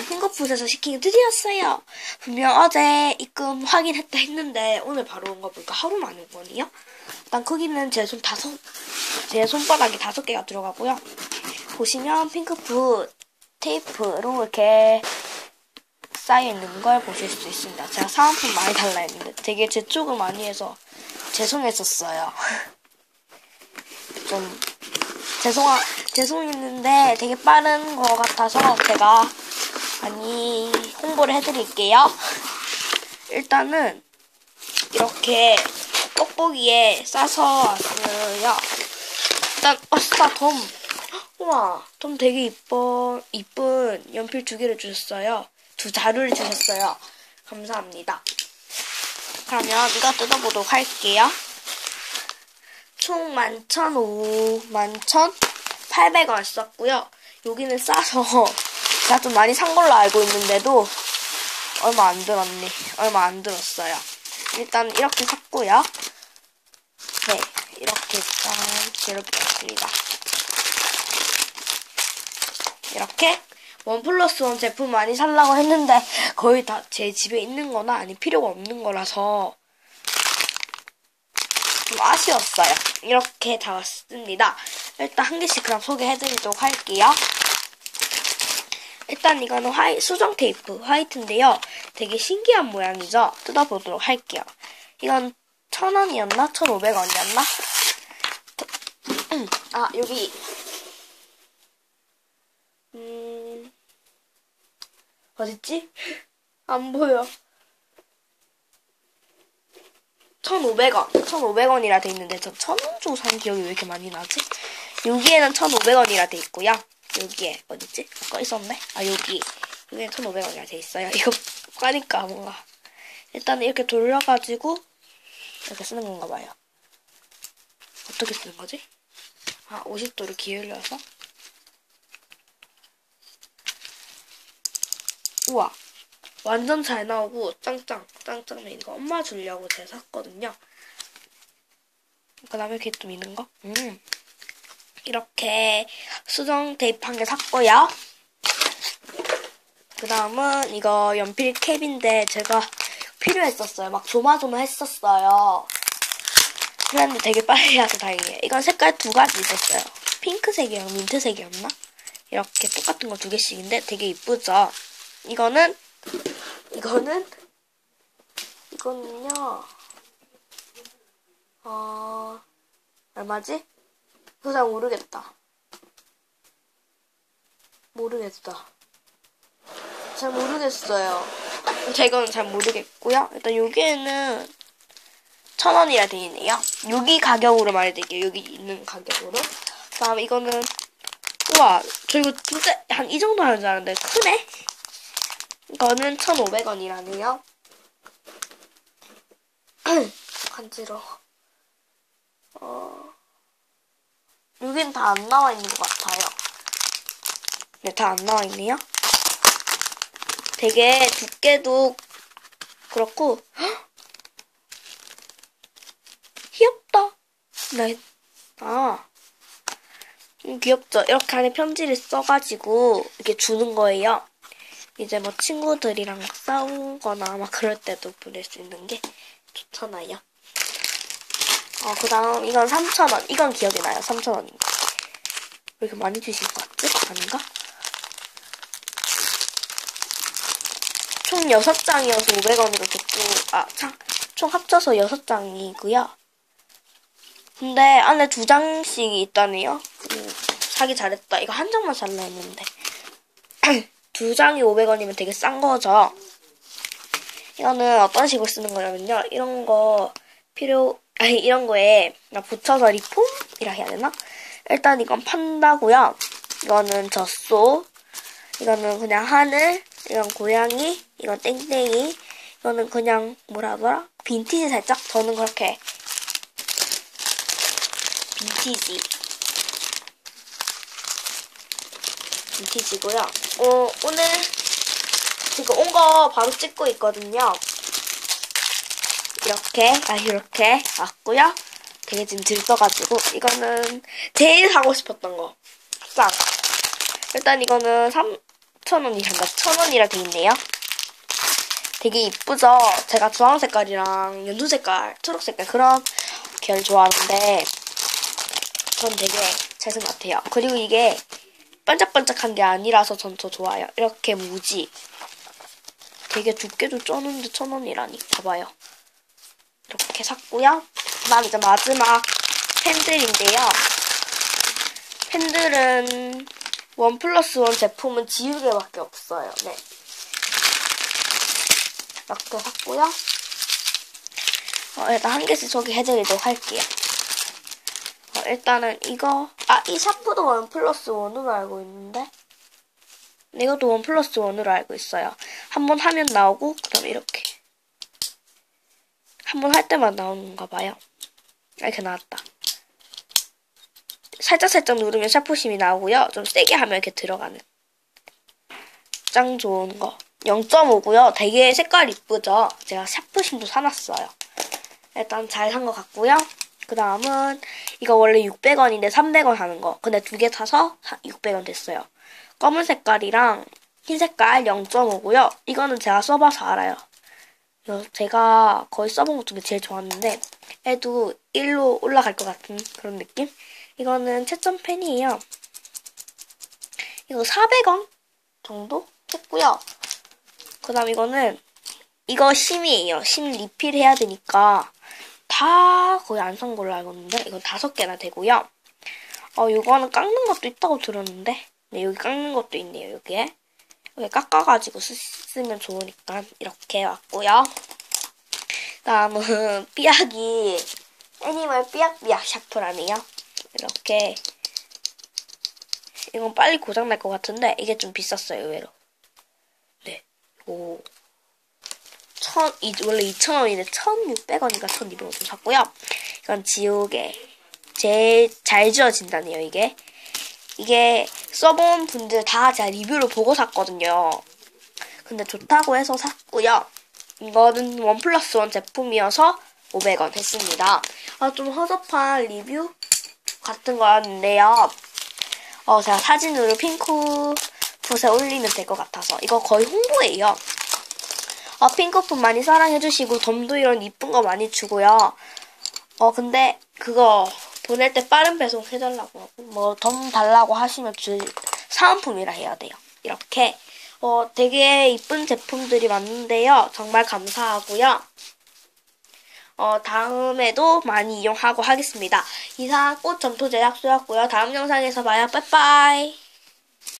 저는 핑거푸드에서 시킨 게 드디어 왔어요. 분명 어제 입금 확인했다 했는데 오늘 바로 온 거 보니까 하루 만에 온 거네요. 일단 크기는 제 손 다섯 제 손바닥이 다섯 개가 들어가고요. 보시면 핑크푸드 테이프로 이렇게 쌓여 있는 걸 보실 수 있습니다. 제가 사은품 많이 달라 했는데 되게 재촉을 많이 해서 죄송했었어요. 좀 죄송하 죄송했는데 되게 빠른 것 같아서 제가 많이 홍보를 해드릴게요. 일단은 이렇게 떡볶이에 싸서 왔어요. 일단 어싸 돔. 우와 돔 되게 이뻐 이쁜 연필 두 개를 주셨어요. 두 자루를 주셨어요. 감사합니다. 그러면 이거 뜯어보도록 할게요. 총 11,500, 11,800원 썼고요. 여기는 싸서 제가 좀 많이 산 걸로 알고 있는데도 얼마 안 들었네. 얼마 안 들었어요. 일단 이렇게 샀고요. 네, 이렇게 일단 재료겠습니다. 이렇게 원 플러스 원 제품 많이 살라고 했는데 거의 다 제 집에 있는 거나 아니 필요가 없는 거라서 좀 아쉬웠어요. 이렇게 다 왔습니다. 일단 한 개씩 그럼 소개해드리도록 할게요. 일단 이거는 화이, 수정 테이프 화이트인데요. 되게 신기한 모양이죠. 뜯어보도록 할게요. 이건 천 원이었나? 천 오백 원이었나? 아 여기 음 어딨지? 안 보여. 1,500원. 1,500원이라 돼 있는데 저 1,000원 주고 산 기억이 왜 이렇게 많이 나지? 여기에는 1,500원이라 돼 있고요. 여기에 어딨지? 아까 있었네? 아 여기. 여기에 1,500원이라 돼 있어요. 이거 까니까 뭔가 일단 이렇게 돌려가지고 이렇게 쓰는 건가 봐요. 어떻게 쓰는 거지? 아 50도를 기울여서 우와 완전 잘 나오고 짱짱 짱짱맨 이거 엄마 주려고 제가 샀거든요. 그 다음에 이렇게 좀 있는 거. 음. 이렇게 수정 테이프 한 개 샀고요. 그 다음은 이거 연필 캡인데 제가 필요했었어요. 막 조마조마했었어요. 그랬는데 되게 빨리 와서 다행이에요. 이건 색깔 두 가지 있었어요. 핑크색이랑 민트색이었나? 이렇게 똑같은 거 두 개씩인데 되게 이쁘죠? 이거는 이거는 이거는요 어 얼마지? 잘 모르겠다 모르겠다. 잘 모르겠어요. 제가 잘 모르겠고요. 일단 여기에는 천 원이라 되어 있네요. 여기 가격으로 말해드릴게요. 여기 있는 가격으로. 다음 이거는 우와 저 이거 진짜 한 이 정도 하는 줄 알았는데 크네? 이거는 1,500원이라네요. 간지러워. 어, 여긴 다 안 나와 있는 것 같아요. 네, 다 안 나와 있네요. 되게 두께도 그렇고, 헉! 귀엽다. 네. 아. 음, 귀엽죠? 이렇게 안에 편지를 써가지고 이렇게 주는 거예요. 이제 뭐 친구들이랑 싸우거나 막 그럴 때도 보낼 수 있는 게 좋잖아요. 어, 그 다음 이건 3,000원. 이건 기억이 나요. 3,000원인 거. 왜 이렇게 많이 주신 것 같지? 아닌가? 총 6장이어서 500원으로 줬고, 아, 참, 총 합쳐서 6장이고요. 근데 안에 두 장씩이 있다네요. 음, 사기 잘했다. 이거 한 장만 살라 했는데. 두 장이 500원이면 되게 싼 거죠. 이거는 어떤 식으로 쓰는 거냐면요. 이런 거 필요, 아니, 이런 거에 붙여서 리폼이라 해야 되나? 일단 이건 판다고요. 이거는 젖소. 이거는 그냥 하늘. 이건 고양이. 이건 땡땡이. 이거는 그냥 뭐라 하더라? 빈티지 살짝. 저는 그렇게 빈티지. 빈티지고요. 어, 오늘 지금 온 거 바로 찍고 있거든요. 이렇게, 아, 이렇게 왔고요. 되게 지금 들떠가지고, 이거는 제일 사고 싶었던 거. 쌍. 일단 이거는 3, 6,000원이란다. 1,000원이라 돼 있네요. 되게 이쁘죠? 제가 주황 색깔이랑 연두 색깔, 초록 색깔 그런 계열 좋아하는데 전 되게 것 같아요. 그리고 이게 반짝반짝한 게 아니라서 전 더 좋아요. 이렇게 무지. 되게 두께도 쩌는데 천 원이라니. 봐봐요. 이렇게 샀고요. 그다음 이제 마지막 팬들인데요. 팬들은 원 플러스 원 제품은 지우개밖에 없어요. 네. 이렇게 샀고요. 어, 일단 한 개씩 소개해드리도록 할게요. 어, 일단은 이거 아이 샤프도 원 플러스 원으로 알고 있는데 이것도 원 플러스 원으로 알고 있어요. 한 번 하면 나오고 그다음 이렇게 한 번 할 때만 나오는가 봐요. 이렇게 나왔다. 살짝살짝 누르면 샤프심이 나오고요. 좀 세게 하면 이렇게 들어가는 짱 좋은 거. 0.5고요. 되게 색깔 이쁘죠? 제가 샤프심도 사놨어요. 일단 잘 산 것 같고요. 그 다음은 이거 원래 600원인데 300원 하는 거. 근데 두 개 사서 600원 됐어요. 검은 색깔이랑 흰 색깔 0.5고요. 이거는 제가 써봐서 알아요. 제가 거의 써본 것 중에 제일 좋았는데 애도 1로 올라갈 것 같은 그런 느낌? 이거는 채점 펜이에요. 이거 400원 정도 했고요. 그 다음 이거는 이거 심이에요. 심 리필 해야 되니까 다 거의 안 산 걸로 알고 있는데 이건 다섯 개나 되고요. 어 이거는 깎는 것도 있다고 들었는데 네 여기 깎는 것도 있네요. 여기에 여기 깎아가지고 쓰, 쓰면 좋으니까 이렇게 왔고요. 다음은 삐약이 애니멀 삐약삐약 샤프라네요. 이렇게 이건 빨리 고장 날 것 같은데 이게 좀 비쌌어요 의외로. 네, 오. 천, 이, 원래 2,000원인데 1,600원인가 1,200원 좀 샀고요. 이건 지우개. 제일 잘 지워진다네요, 이게. 이게 써본 분들 다 제가 리뷰를 보고 샀거든요. 근데 좋다고 해서 샀고요. 이거는 원 플러스 원 제품이어서 500원 했습니다. 아, 좀 허접한 리뷰 같은 거였는데요. 어, 제가 사진으로 핑크 붓에 올리면 될 것 같아서. 이거 거의 홍보예요. 어, 핑크풋 많이 사랑해주시고, 덤도 이런 이쁜 거 많이 주고요. 어, 근데 그거 보낼 때 빠른 배송 해달라고 하고, 뭐, 덤 달라고 하시면 주, 사은품이라 해야 돼요. 이렇게. 어, 되게 이쁜 제품들이 많은데요. 정말 감사하고요. 어, 다음에도 많이 이용하고 하겠습니다. 이상 꽃 점토 제작소였고요. 다음 영상에서 봐요. 빠이빠이.